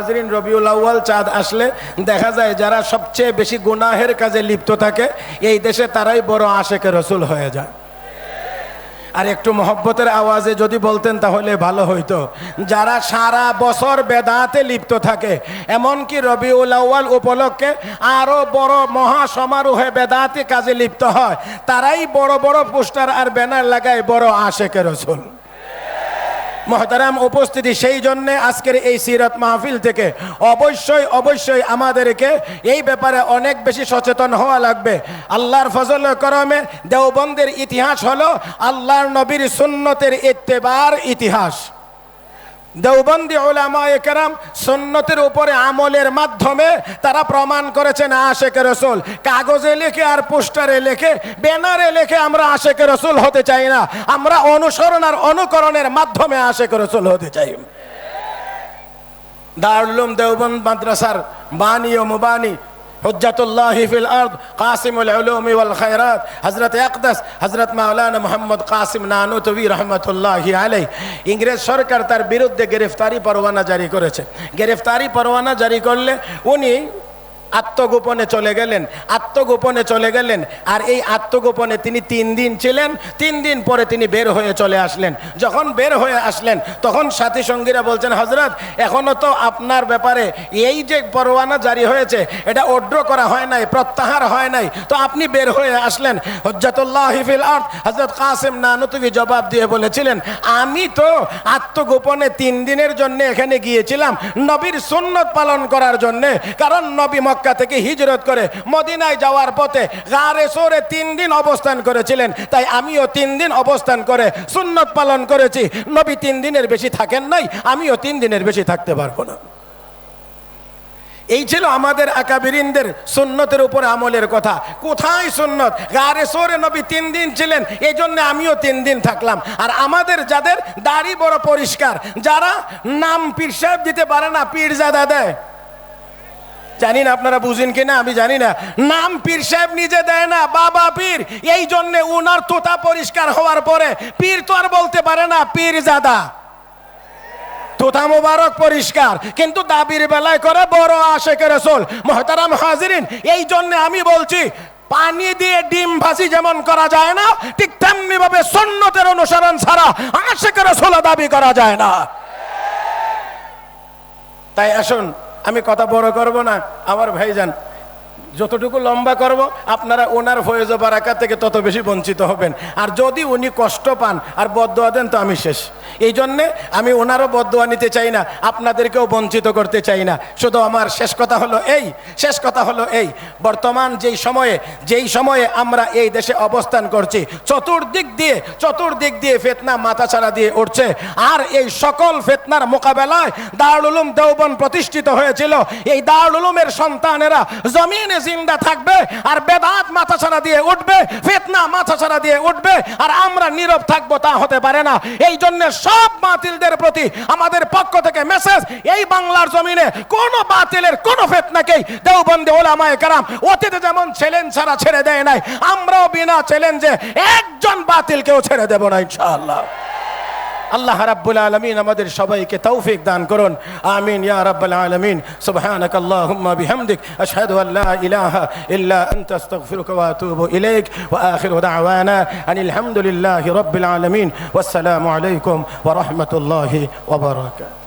হাজরিন রবিউল আউ্য়াল চাঁদ আসলে দেখা যায় যারা সবচেয়ে বেশি গুনাহের কাজে লিপ্ত থাকে, এই দেশে তারাই বড় আশেকে রসুল হয়ে যায়। আর একটু মহব্বতের আওয়াজে যদি বলতেন তাহলে ভালো হইতো। যারা সারা বছর বেদাতে লিপ্ত থাকে, এমনকি রবিউল আউ্য়াল উপলক্ষে আরও বড় মহা সমারোহে বেদাতে কাজে লিপ্ত হয়, তারাই বড় বড় পোস্টার আর ব্যানার লাগায় বড় আশেকে রসুল। মহতারাম উপস্থিতি সেই জন্যে আজকের এই সিরাত মাহফিল থেকে অবশ্যই অবশ্যই আমাদেরকে এই ব্যাপারে অনেক বেশি সচেতন হওয়া লাগবে। আল্লাহর ফজল করমে দেওবন্দের ইতিহাস হলো আল্লাহর নবীর সুন্নতের ইত্তেবার ইতিহাস। দেওবন্দি ওলামা একরাম সুন্নতের উপরে আমলের মাধ্যমে তারা প্রমাণ করেছেন আশেকে রসুল। কাগজে লেখে আর পোস্টারে লেখে, ব্যানারে লেখে আমরা আশেকে রসুল হতে চাই না। আমরা অনুসরণ আর অনুকরণের মাধ্যমে আশেকে রসুল হতে চাই। দারুলুম দেওবন্দ মাদ্রাসার বাণী ও মুবানি হুজ্জাতুল্লাহ হিফিল আরদ, কাসিমুল উলুম ওয়াল হযরত আকদাস, হযরত মাওলানা মুহাম্মদ কাসিম নানুতবি রহমাতুল্লাহি আলাইহি। ইংরেজ সরকার তার বিরুদ্ধে গ্রেফতারি পরোয়ানা জারি করেছে। গ্রেফতারি পরোয়ানা জারি করলে উনি আত্মগোপনে চলে গেলেন, আত্মগোপনে চলে গেলেন। আর এই আত্মগোপনে তিনি তিন দিন ছিলেন, তিন দিন পরে তিনি বের হয়ে চলে আসলেন। যখন বের হয়ে আসলেন, তখন সাথী সঙ্গীরা বলছেন হজরত এখনও তো আপনার ব্যাপারে এই যে পরোয়ানা জারি হয়েছে, এটা অড্র করা হয় নাই, প্রত্যাহার হয় নাই। তো আপনি বের হয়ে আসলেন। হজ্জাতুল্লাহ হিফিল আর্থ হজরত কাসেম নানতুবি জবাব দিয়ে বলেছিলেন, আমি তো আত্মগোপনে তিন দিনের জন্য এখানে গিয়েছিলাম, নবীর সুন্নত পালন করার জন্যে। কারণ নবী মক্কা থেকে হিজরত করে মদিনায় যাওয়ার পথে গারে সোরে তিন দিন অবস্থান করেছিলেন। তাই আমিও তিন দিন অবস্থান করে সুন্নত পালন করেছি। নবী তিন দিনের বেশি থাকেন নাই, আমিও তিন দিনের বেশি থাকতে পারব না। এই ছিল আমাদের আকাবিরিনদের সুন্নতের উপরে আমলের কথা। কোথায় সুন্নত? গারে সোরে নবী তিন দিন ছিলেন এই জন্য আমিও তিন দিন থাকলাম। আর আমাদের যাদের দাড়ি বড় পরিষ্কার, যারা নাম পীর সাহেব দিতে পারে না, পীরজাদা দেয়। জানি না আপনারা বুঝেন কিনা, আমি জানি না। নাম পীর সাহেব নিজে দেয় না, বাবা পীর। এই জন্য উনার তোতা পরিষ্কার হওয়ার পরে পীর তো আর বলতে পারে না, পীর জাদা। তোতা মোবারক পরিষ্কার, কিন্তু দাবির বেলায় করে বড় আশেকে রসুল, মহতারাম হাজিরিন, এই জন্য আমি বলছি, পানি দিয়ে ডিম ভাসি যেমন করা যায় না, ঠিক তেমনি ভাবে সন্ন্যতের অনুসরণ ছাড়া আশেকে রসুল দাবি করা যায় না। তাই আসুন আমি কথা বড় করব না আমার ভাইজান। যতটুকু লম্বা করব, আপনারা ওনার ফয়েজ বারাকা থেকে তত বেশি বঞ্চিত হবেন। আর যদি উনি কষ্ট পান আর বদোয়া দেন, তো আমি শেষ। এই জন্যে আমি ওনারও বদোয়া নিতে চাই না, আপনাদেরকেও বঞ্চিত করতে চাই না। শুধু আমার শেষ কথা হলো এই, শেষ কথা হলো এই। বর্তমান যেই সময়ে যেই সময়ে আমরা এই দেশে অবস্থান করছি, চতুর্দিক দিয়ে চতুর্দিক দিয়ে ফেতনা মাথাছাড়া দিয়ে উঠছে। আর এই সকল ফেতনার মোকাবেলায় দারুল উলুম দেওবন প্রতিষ্ঠিত হয়েছিল। এই দারুল উলুমের সন্তানেরা জমিনে জিন্দা থাকবে আর বেদাত মাথাছাড়া দিয়ে উঠবে, ফেতনা মাথাছাড়া দিয়ে উঠবে আর আমরা নীরব থাকব তা হতে পারে না। এই জন্য সব বাতিলদের প্রতি আমাদের পক্ষ থেকে মেসেজ এই বাংলার জমিনে কোন বাতিলের কোন ফেতনাকেই দেওবন্দে ওলামায়ে কারাম অতীতে যেমন চ্যালেঞ্জ ছাড়া ছেড়ে দেয় নাই, আমরাও বিনা চ্যালেঞ্জে একজন বাতিলকেও ছেড়ে দেব না ইনশাআল্লাহ। আল্লাহ রাব্বুল আলামিন আমাদের সবাইকে তৌফিক দান করুন আমিন ইয়া রাব্বুল আলামিন সুবহানাক আল্লাহুম্মা বিহামদিক আশহাদু আল লা ইলাহা ইল্লা আনতা আস্তাগফিরুকা ওয়া আতুবু ইলাইক ওয়া আখিরু দাওয়ানা আনিল হামদুলিল্লাহি রাব্বিল আলামিন ওয়াসসালামু আলাইকুম ওয়া রাহমাতুল্লাহি ওয়া বারাকাতুহু